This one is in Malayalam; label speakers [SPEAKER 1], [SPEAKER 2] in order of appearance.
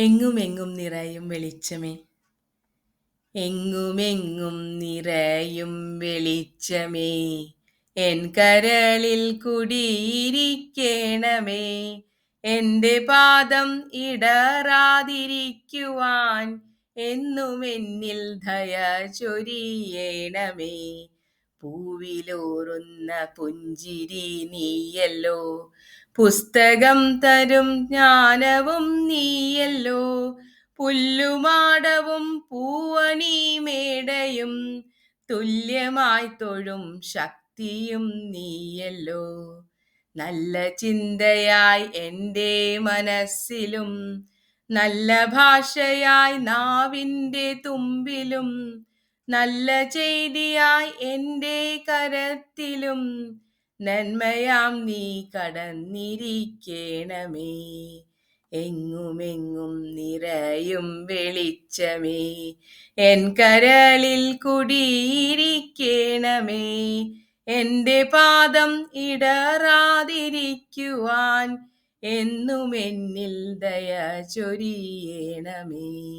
[SPEAKER 1] എങ്ങുമെങ്ങും നിറയും വെളിച്ചമേ. എങ്ങുമെങ്ങും നിറയും വെളിച്ചമേ. എൻ കരളിൽ കുടിയിരിക്കണമേ. എന്റെ പാദം ഇടറാതിരിക്കുവാൻ എന്നും എന്നിൽ ദയ ചൊരിയണമേ. പൂവിലോറുന്ന പുഞ്ചിരി നീയല്ലോ. പുസ്തകം തരും ജ്ഞാനവും നീയല്ലോ. പുല്ലുമാടവും പൂവണി മേടയും തുല്യമായി തൊഴും ശക്തിയും നീയല്ലോ. നല്ല ചിന്തയായി എന്റെ മനസ്സിലും നല്ല ഭാഷയായി നാവിന്റെ തുമ്പിലും നല്ല ചെയ്തിയായി എന്റെ കരത്തിലും നന്മയാം നീ കടന്നിരിക്കണമേ. എങ്ങുമെങ്ങും നിറയും വെളിച്ചമേ. എൻ കരളിൽ കുടിയിരിക്കണമേ. എന്റെ പാദം ഇടറാതിരിക്കുവാൻ എന്നും എന്നിൽ ദയ ചൊരിയണമേ.